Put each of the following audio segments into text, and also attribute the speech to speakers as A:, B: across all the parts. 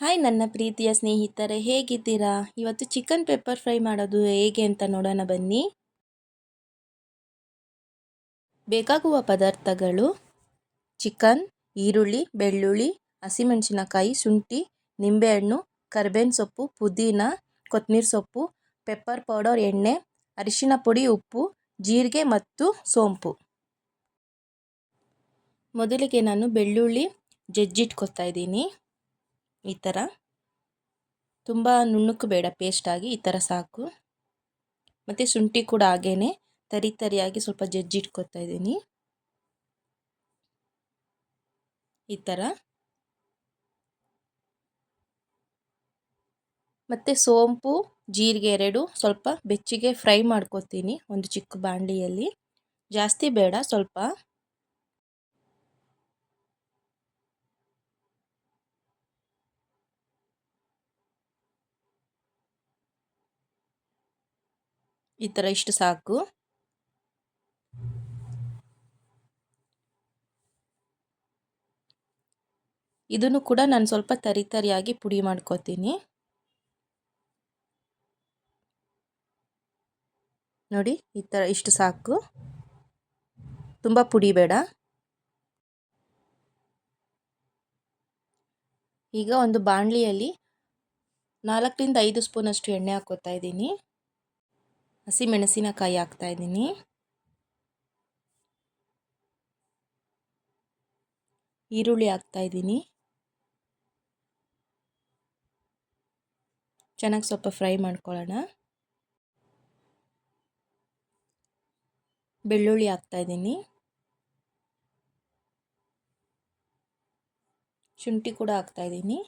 A: Hi ನನ್ನ ಪ್ರೀತಿಯ ಸ್ನೇಹಿತರೆ, ಹೇಗಿದ್ದೀರಾ? ಇವತ್ತು ಚಿಕನ್ ಪೆಪ್ಪರ್ ಫ್ರೈ ಮಾಡೋದು ಹೇಗೆ ಅಂತ ನೋಡೋಣ ಬನ್ನಿ. ಬೇಕಾಗುವ ಪದಾರ್ಥಗಳು ಚಿಕನ್, ಈರುಳ್ಳಿ, ಬೆಳ್ಳುಳ್ಳಿ, ಹಸಿಮೆಣಸಿನಕಾಯಿ, ಶುಂಠಿ, ನಿಂಬೆಹಣ್ಣು, ಕರ್ಬೇವಿನ ಸೊಪ್ಪು, ಪುದೀನ ಕೊತ್ತಂಬರಿ ಸೊಪ್ಪು ಪೆಪ್ಪರ್ ಪೌಡರ್ ಎಣ್ಣೆ, ಅರಿಶಿನ ಪುಡಿ, ಉಪ್ಪು, ಜೀರಿಗೆ ಮತ್ತು ಸೋಂಪು. ಮೊದಲಿಗೆ ನಾನು ಬೆಳ್ಳುಳ್ಳಿ ಜಜ್ಜಿಟ್ಕೊತಾ ಇದ್ದೀನಿ. ಈ ಥರ ತುಂಬ ನುಣ್ಣಕ್ಕೆ ಬೇಡ ಪೇಸ್ಟಾಗಿ ಈ ಥರ ಸಾಕು. ಮತ್ತು ಶುಂಠಿ ಕೂಡ ಹಾಗೇ ತರಿ ತರಿಯಾಗಿ ಸ್ವಲ್ಪ ಜಜ್ಜಿಟ್ಕೊತಾ ಇದ್ದೀನಿ. ಈ ಥರ ಮತ್ತು ಸೋಂಪು, ಜೀರಿಗೆ ಎರಡು ಸ್ವಲ್ಪ ಬೆಚ್ಚಿಗೆ ಫ್ರೈ ಮಾಡ್ಕೊತೀನಿ ಒಂದು ಚಿಕ್ಕ ಬಾಣಲಿಯಲ್ಲಿ ಜಾಸ್ತಿ ಬೇಡ ಸ್ವಲ್ಪ. ಈ ಥರ ಇಷ್ಟು ಸಾಕು. ಇದನ್ನು ಕೂಡ ನಾನು ಸ್ವಲ್ಪ ತರಿ ತರಿಯಾಗಿ ಪುಡಿ ಮಾಡ್ಕೋತೀನಿ. ನೋಡಿ, ಈ ಥರ ಇಷ್ಟು ಸಾಕು. ತುಂಬ ಪುಡಿ ಬೇಡ. ಈಗ ಒಂದು ಬಾಣಲಿಯಲ್ಲಿ ನಾಲ್ಕರಿಂದ ಐದು ಸ್ಪೂನಷ್ಟು ಎಣ್ಣೆ ಹಾಕೋತಾ ಇದ್ದೀನಿ. ಹಸಿ ಮೆಣಸಿನಕಾಯಿ ಇದ್ದೀನಿ. ಈರುಳ್ಳಿ ಇದ್ದೀನಿ. ಚೆನ್ನಾಗಿ ಸ್ವಲ್ಪ ಫ್ರೈ ಮಾಡ್ಕೊಳ್ಳೋಣ. ಬೆಳ್ಳುಳ್ಳಿ ಹಾಕ್ತಾ ಇದ್ದೀನಿ. ಶುಂಠಿ ಕೂಡ ಹಾಕ್ತಾ ಇದ್ದೀನಿ.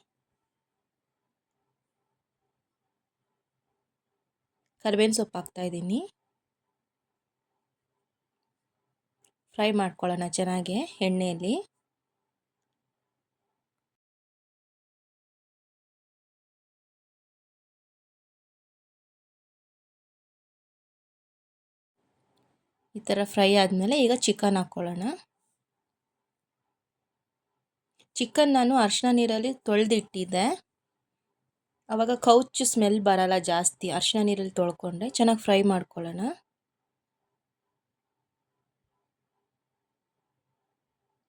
A: ಕರಿಬೇವಿನ ಸೊಪ್ಪು ಹಾಕ್ತಾಯಿದ್ದೀನಿ ಫ್ರೈ ಮಾಡ್ಕೊಳ್ಳೋಣ ಚೆನ್ನಾಗಿ ಎಣ್ಣೆಯಲ್ಲಿ. ಈ ಥರ ಫ್ರೈ ಆದಮೇಲೆ ಈಗ ಚಿಕನ್ ಹಾಕ್ಕೊಳ್ಳೋಣ. ಚಿಕನ್ ನಾನು ಅರ್ಶಿನ ನೀರಲ್ಲಿ ತೊಳೆದಿಟ್ಟಿದ್ದೆ. ಆವಾಗ ಕೌಚ್ ಸ್ಮೆಲ್ ಬರಲ್ಲ ಜಾಸ್ತಿ. ಅರಿಶಿನ ನೀರಲ್ಲಿ ತೊಳ್ಕೊಂಡೆ. ಚೆನ್ನಾಗಿ ಫ್ರೈ ಮಾಡ್ಕೊಳ್ಳೋಣ.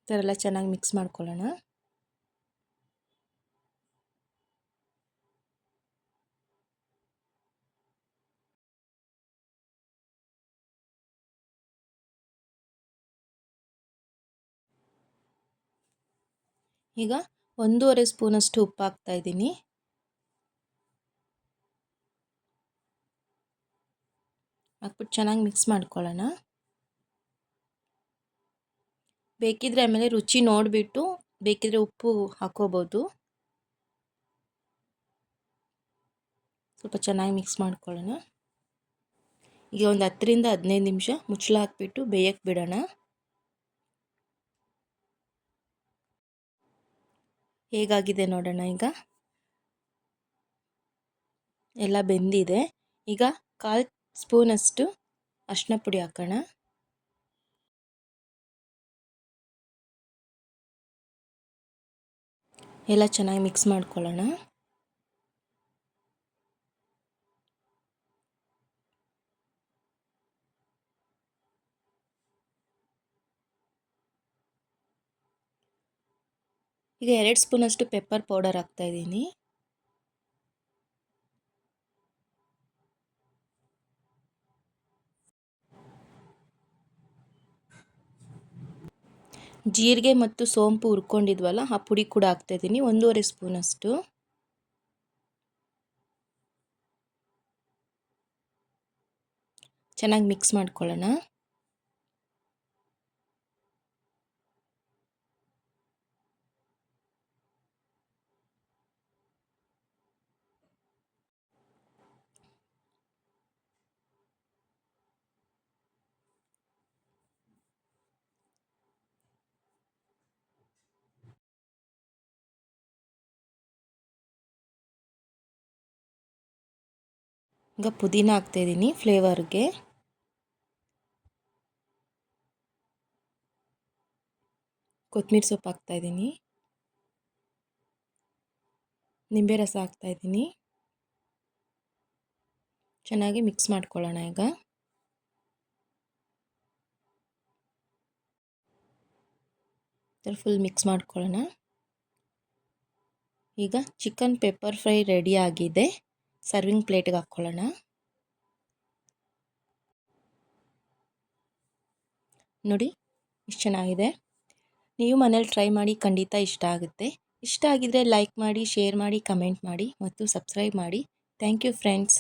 A: ಈ ಥರ ಎಲ್ಲ ಚೆನ್ನಾಗಿ ಮಿಕ್ಸ್ ಮಾಡ್ಕೊಳ್ಳೋಣ. ಈಗ ಒಂದೂವರೆ ಸ್ಪೂನಷ್ಟು ಉಪ್ಪು ಹಾಕ್ತಾ ಹಾಕ್ಬಿಟ್ಟು ಚೆನ್ನಾಗಿ ಮಿಕ್ಸ್ ಮಾಡ್ಕೊಳ್ಳೋಣ. ಬೇಕಿದ್ರೆ ಆಮೇಲೆ ರುಚಿ ನೋಡಿಬಿಟ್ಟು ಬೇಕಿದ್ರೆ ಉಪ್ಪು ಹಾಕೋಬೋದು ಸ್ವಲ್ಪ ಚೆನ್ನಾಗಿ ಮಿಕ್ಸ್ ಮಾಡ್ಕೊಳ್ಳೋಣ. ಈಗ ಒಂದು ಹತ್ತರಿಂದ ಹದಿನೈದು ನಿಮಿಷ ಮುಚ್ಚಳ ಹಾಕ್ಬಿಟ್ಟು ಬೇಯಕ್ಕೆ ಬಿಡೋಣ. ಹೇಗಾಗಿದೆ ನೋಡೋಣ ಈಗ? ಎಲ್ಲ ಬೆಂದಿದೆ. ಈಗ ಕಾಲು ಸ್ಪೂನಷ್ಟು ಅರಿಶಿನ ಪುಡಿ ಹಾಕೋಣ ಎಲ್ಲ ಚೆನ್ನಾಗಿ ಮಿಕ್ಸ್ ಮಾಡ್ಕೊಳ್ಳೋಣ. ಈಗ ಎರಡು ಸ್ಪೂನಷ್ಟು ಪೆಪ್ಪರ್ ಪೌಡರ್ ಹಾಕ್ತಾಯಿದ್ದೀನಿ ಜೀರಿಗೆ ಮತ್ತು ಸೋಂಪು ಹುರ್ಕೊಂಡಿದ್ವಲ್ಲ ಆ ಪುಡಿ ಕೂಡ ಹಾಕ್ತಾಯಿದ್ದೀನಿ ಒಂದೂವರೆ ಸ್ಪೂನಷ್ಟು ಚೆನ್ನಾಗಿ ಮಿಕ್ಸ್ ಮಾಡ್ಕೊಳ್ಳೋಣ. ಈಗ ಪುದೀನ ಹಾಕ್ತಾಯಿದ್ದೀನಿ ಫ್ಲೇವರ್ಗೆ. ಕೊತ್ತಂಬರಿ ಸೊಪ್ಪು ಹಾಕ್ತಾಯಿದ್ದೀನಿ. ನಿಂಬೆ ರಸ ಹಾಕ್ತಾಯಿದ್ದೀನಿ. ಚೆನ್ನಾಗಿ ಮಿಕ್ಸ್ ಮಾಡ್ಕೊಳ್ಳೋಣ ಈಗ. ಫುಲ್ ಮಿಕ್ಸ್ ಮಾಡ್ಕೊಳ್ಳೋಣ. ಈಗ ಚಿಕನ್ ಪೆಪ್ಪರ್ ಫ್ರೈ ರೆಡಿ ಆಗಿದೆ. ಸರ್ವಿಂಗ್ ಪ್ಲೇಟಿಗೆ ಹಾಕ್ಕೊಳ್ಳೋಣ ನೋಡಿ, ಇಷ್ಟು ಚೆನ್ನಾಗಿದೆ. ನೀವು ಮನೇಲಿ ಟ್ರೈ ಮಾಡಿ ಖಂಡಿತ ಇಷ್ಟ ಆಗುತ್ತೆ. ಇಷ್ಟ ಆಗಿದ್ರೆ ಲೈಕ್ ಮಾಡಿ ಶೇರ್ ಮಾಡಿ ಕಮೆಂಟ್ ಮಾಡಿ ಮತ್ತು ಸಬ್ಸ್ಕ್ರೈಬ್ ಮಾಡಿ. Thank you friends